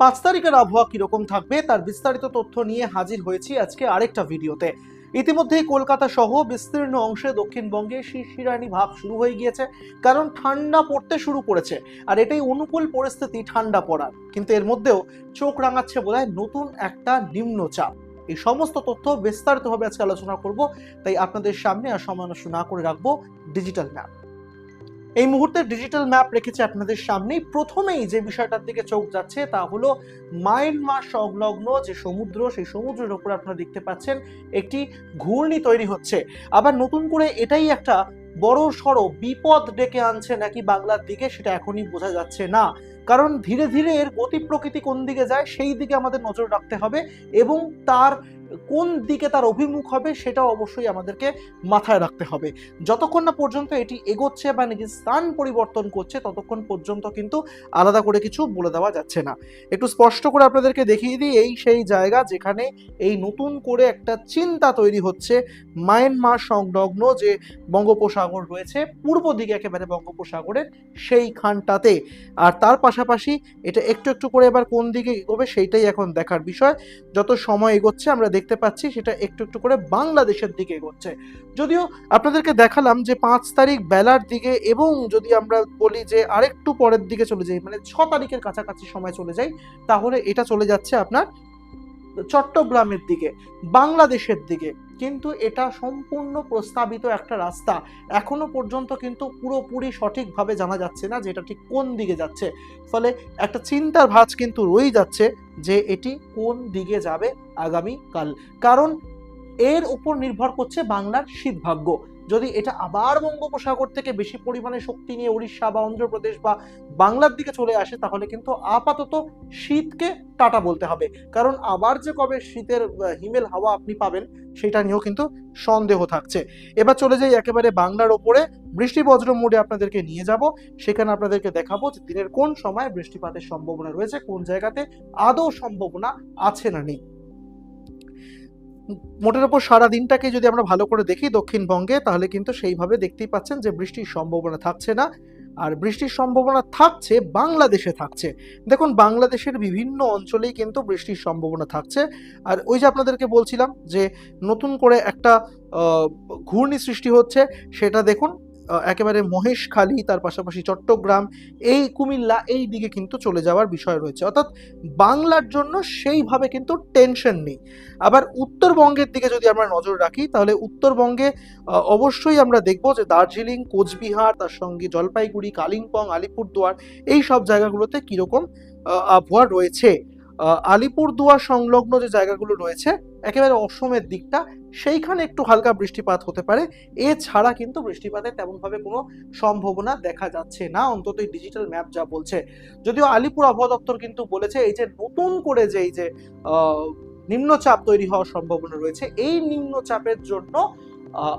পাঁচ তারিখের আবহাওয়া কীরকম থাকবে তার বিস্তারিত তথ্য নিয়ে হাজির হয়েছি আজকে আরেকটা ভিডিওতে। ইতিমধ্যেই কলকাতা সহ বিস্তীর্ণ অংশে দক্ষিণবঙ্গে শিরশিরানি ভাব শুরু হয়ে গিয়েছে, কারণ ঠান্ডা পড়তে শুরু করেছে, আর এটাই অনুকূল পরিস্থিতি ঠান্ডা পড়ার। কিন্তু এর মধ্যেও চোখ রাঙাচ্ছে বোধহয় নতুন একটা নিম্নচাপ। এই সমস্ত তথ্য বিস্তারিতভাবে আজকে আলোচনা করব, তাই আপনাদের সামনে আর সমালোচনা না করে রাখব ডিজিটাল ম্যাপ। এই মুহূর্তে ডিজিটাল ম্যাপ রেখেছে আপনাদের সামনেই। প্রথমেই যে বিষয়টার দিকে চোখ যাচ্ছে তা হলো মায়ানমার সংলগ্ন যে সমুদ্র, সেই সমুদ্রের উপর আপনারা দেখতে পাচ্ছেন একটি ঘূর্ণি তৈরি হচ্ছে। আবার নতুন করে এটাই একটা বড় সড়ো বিপদ ডেকে আনছে নাকি বাংলার দিকে সেটা এখনই বোঝা যাচ্ছে না। কারণ ধীরে ধীরে এর গতি প্রকৃতি কোন দিকে যায় সেই দিকে আমাদের নজর রাখতে হবে এবং তার কোন দিকে তার অভিমুখ হবে সেটা অবশ্যই আমাদেরকে মাথায় রাখতে হবে। যতক্ষণ না পর্যন্ত এটি এগোচ্ছে বা নিজের স্থান পরিবর্তন করছে, ততক্ষণ পর্যন্ত কিন্তু আলাদা করে কিছু বলে দেওয়া যাচ্ছে না। একটু স্পষ্ট করে আপনাদেরকে দেখিয়ে দিই, এই সেই জায়গা যেখানে এই নতুন করে একটা চিন্তা তৈরি হচ্ছে মায়ানমার সংলগ্ন যে বঙ্গোপসাগর রয়েছে, পূর্ব দিকে একেবারে বঙ্গোপসাগরের সেইখানটাতে। আর তার পাশাপাশি এটা একটু একটু করে এবার কোন দিকে এগোবে সেইটাই এখন দেখার বিষয়। যত সময় এগোচ্ছে আমরা দেখতে পাচ্ছি, সেটা একটু একটু করে বাংলাদেশের দিকে এগোচ্ছে। যদিও আপনাদেরকে দেখালাম যে পাঁচ তারিখ বেলার দিকে এবং যদি আমরা বলি যে আরেকটু পরের দিকে চলে যাই মানে ছ তারিখের কাছাকাছি সময় চলে যাই, তাহলে এটা চলে যাচ্ছে আপনার চট্টগ্রামের দিকে, বাংলাদেশের দিকে। কিন্তু এটা সম্পূর্ণ প্রস্তাবিত একটা রাস্তা। এখনও পর্যন্ত কিন্তু পুরোপুরি সঠিকভাবে জানা যাচ্ছে না যে এটা ঠিক কোন দিকে যাচ্ছে। ফলে একটা চিন্তার ভাঁজ কিন্তু রয়েই যাচ্ছে যে এটি কোন দিকে যাবে আগামীকাল। কারণ এর উপর নির্ভর করছে বাংলার শীতভাগ্য। যদি এটা আবার বঙ্গোপসাগর থেকে বেশি পরিমাণে শক্তি নিয়ে উড়িষ্যা বা অন্ধ্রপ্রদেশ বা বাংলার দিকে চলে আসে, তাহলে কিন্তু আপাতত শীতকে টাটা বলতে হবে। কারণ আবার যে কবে শীতের হিমেল হাওয়া আপনি পাবেন, সেটা নিয়েও কিন্তু সন্দেহ থাকছে। এবার চলে যাই একেবারে বাংলার ওপরে। বৃষ্টি বজ্র মোডে আপনাদেরকে নিয়ে যাব। সেখানে আপনাদেরকে দেখাবো যে দিনের কোন সময় বৃষ্টিপাতের সম্ভাবনা রয়েছে, কোন জায়গাতে আদৌ সম্ভাবনা আছে না নেই। মোটের ওপর সারা দিনটাকে যদি আমরা ভালো করে দেখি দক্ষিণবঙ্গে, তাহলে কিন্তু সেইভাবে দেখতেই পাচ্ছেন যে বৃষ্টির সম্ভাবনা থাকছে না। আর বৃষ্টির সম্ভাবনা থাকছে, বাংলাদেশে থাকছে। দেখুন, বাংলাদেশের বিভিন্ন অঞ্চলেই কিন্তু বৃষ্টির সম্ভাবনা থাকছে। আর ওই যে আপনাদেরকে বলছিলাম যে নতুন করে একটা ঘূর্ণি সৃষ্টি হচ্ছে, সেটা দেখুন একেবারে মহেশখালী তার পাশাপাশি চট্টগ্রাম, এই কুমিল্লা, এই দিকে কিন্তু চলে যাওয়ার বিষয় রয়েছে। অর্থাৎ বাংলার জন্য সেইভাবে কিন্তু টেনশন নেই। আবার উত্তরবঙ্গের দিকে যদি আমরা নজর রাখি, তাহলে উত্তরবঙ্গে অবশ্যই আমরা দেখব যে দার্জিলিং, কোচবিহার, তার সঙ্গে জলপাইগুড়ি, কালিম্পং, আলিপুরদুয়ার, এই সব জায়গাগুলোতে কীরকম আবহাওয়া রয়েছে। আলিপুরদুয়ার সংলগ্ন যে জায়গাগুলো রয়েছে, একেবারে অসমের দিকটা সেইখানে একটু হালকা বৃষ্টিপাত হতে পারে। এছাড়া কিন্তু বৃষ্টিপাতের তেমনভাবে কোনো সম্ভাবনা দেখা যাচ্ছে না। অন্তত এই ডিজিটাল ম্যাপ যা বলছে। যদিও আলিপুর আবহাওয়া দপ্তর কিন্তু বলেছে, এই যে নতুন করে যে এই যে নিম্নচাপ তৈরি হওয়ার সম্ভাবনা রয়েছে, এই নিম্নচাপের জন্য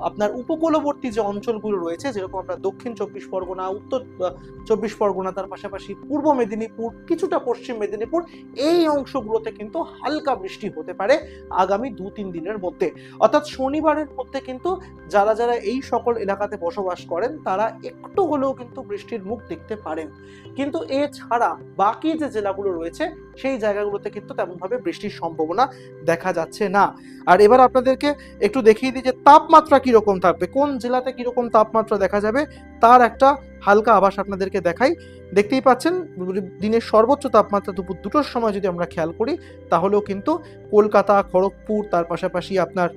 আপনার উপকূলবর্তী যে অঞ্চলগুলো রয়েছে, যেরকম আমরা দক্ষিণ চব্বিশ পরগনা, উত্তর চব্বিশ পরগনা, তার পাশাপাশি পূর্ব মেদিনীপুর, কিছুটা পশ্চিম মেদিনীপুর, এই অংশগুলোতে কিন্তু হালকা বৃষ্টি হতে পারে আগামী দু তিন দিনের মধ্যে। অর্থাৎ শনিবারের মধ্যে কিন্তু যারা যারা এই সকল এলাকাতে বসবাস করেন, তারা একটু হলেও কিন্তু বৃষ্টির মুখ দেখতে পারেন। কিন্তু এছাড়া বাকি যে জেলাগুলো রয়েছে, সেই জায়গাগুলোতে কিন্তু তেমনভাবে বৃষ্টির সম্ভাবনা দেখা যাচ্ছে না। আর এবার আপনাদেরকে একটু দেখিয়ে দিই যে তাপমাত্রা কীরকম থাকবে? কোন জেলাতে কীরকম তাপমাত্রা দেখা যাবে? তার একটা হালকা আভাস আপনাদেরকে দেখাই। দেখতেই পাচ্ছেন, দিনের সর্বোচ্চ তাপমাত্রা দুপুর দুটোর সময় যদি আমরা খেয়াল করি, তাহলেও কিন্তু কলকাতা, খড়গপুর, তার পাশাপাশি আপনার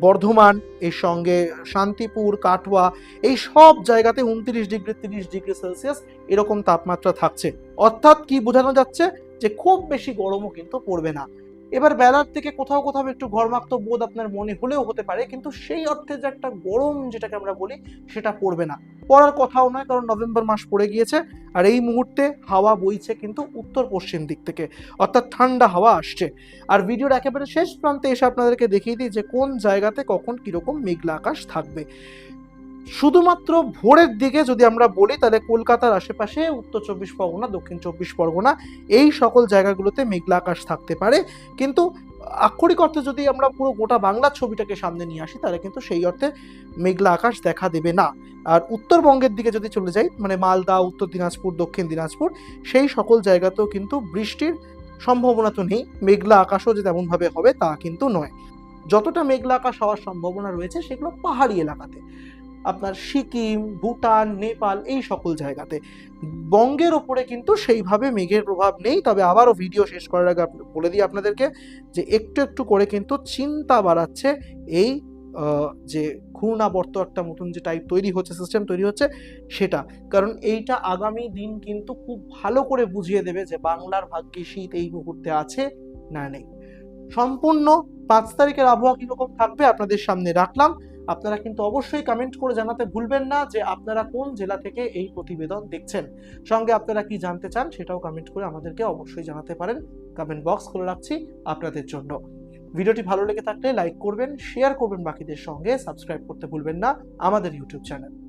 বর্ধমান, এর সঙ্গে শান্তিপুর, কাটোয়া, এই সব জায়গাতে উনত্রিশ ডিগ্রি, তিরিশ ডিগ্রি সেলসিয়াস এরকম তাপমাত্রা থাকছে। অর্থাৎ কি বোঝানো যাচ্ছে? যে খুব বেশি গরমও কিন্তু পড়বে না। এবার বেলার থেকে কোথাও কোথাও একটু ঘর্মাক্ত বোধ আপনার মনে হলেও হতে পারে, কিন্তু সেই অর্থে যে একটা গরম যেটাকে আমরা বলি, সেটা পড়বে না। পড়ার কথাও নয়, কারণ নভেম্বর মাস পড়ে গিয়েছে, আর এই মুহূর্তে হাওয়া বইছে কিন্তু উত্তর পশ্চিম দিক থেকে, অর্থাৎ ঠান্ডা হাওয়া আসছে। আর ভিডিওর একেবারে শেষ প্রান্তে এসে আপনাদেরকে দেখিয়ে দিই যে কোন জায়গাতে কখন কীরকম মেঘলা আকাশ থাকবে। শুধুমাত্র ভোরের দিকে যদি আমরা বলি, তাহলে কলকাতার আশেপাশে উত্তর চব্বিশ পরগনা, দক্ষিণ চব্বিশ পরগনা, এই সকল জায়গাগুলোতে মেঘলা আকাশ থাকতে পারে। কিন্তু আক্ষরিক অর্থে যদি আমরা পুরো গোটা বাংলার ছবিটাকে সামনে নিয়ে আসি, তাহলে কিন্তু সেই অর্থে মেঘলা আকাশ দেখা দেবে না। আর উত্তরবঙ্গের দিকে যদি চলে যাই মানে মালদা, উত্তর দিনাজপুর, দক্ষিণ দিনাজপুর, সেই সকল জায়গাতেও কিন্তু বৃষ্টির সম্ভাবনা তো নেই। মেঘলা আকাশও যে তেমনভাবে হবে তা কিন্তু নয়। যতটা মেঘলা আকাশ হওয়ার সম্ভাবনা রয়েছে, সেগুলো পাহাড়ি এলাকাতে। আপনার সিকিম, ভুটান, নেপাল এই সকল জায়গাতে। বঙ্গের ওপরে কিন্তু সেইভাবে মেঘের প্রভাব নেই, তবে আবারও ভিডিও শেষ করার আগে বলে দিই আপনাদেরকে যে একটু একটু করে কিন্তু চিন্তা বাড়াচ্ছে এই যে ঘূর্ণাবর্ত একটা মতন যে টাইপ তৈরি হচ্ছে সিস্টেম তৈরি হচ্ছে, সেটা। কারণ এইটা আগামী দিন কিন্তু খুব ভালো করে বুঝিয়ে দেবে যে বাংলার ভাগ্যে শীত এই মুহূর্তে আছে না নেই। সম্পূর্ণ পাঁচ তারিখের আবহাওয়া কীরকম থাকবে আপনাদের সামনে রাখলাম। আপনারা কিন্তু অবশ্যই কমেন্ট করে জানাতে ভুলবেন না যে আপনারা কোন জেলা থেকে এই প্রতিবেদন দেখছেন। সঙ্গে আপনারা কি জানতে চান সেটাও কমেন্ট করে আমাদেরকে অবশ্যই জানাতে পারেন। কমেন্ট বক্স খুলে রাখছি আপনাদের জন্য। ভিডিওটি ভালো লেগে থাকলে লাইক করবেন শেয়ার করবেন বাকিদের সঙ্গে সাবস্ক্রাইব করতে ভুলবেন না। আমাদের ইউটিউব চ্যানেল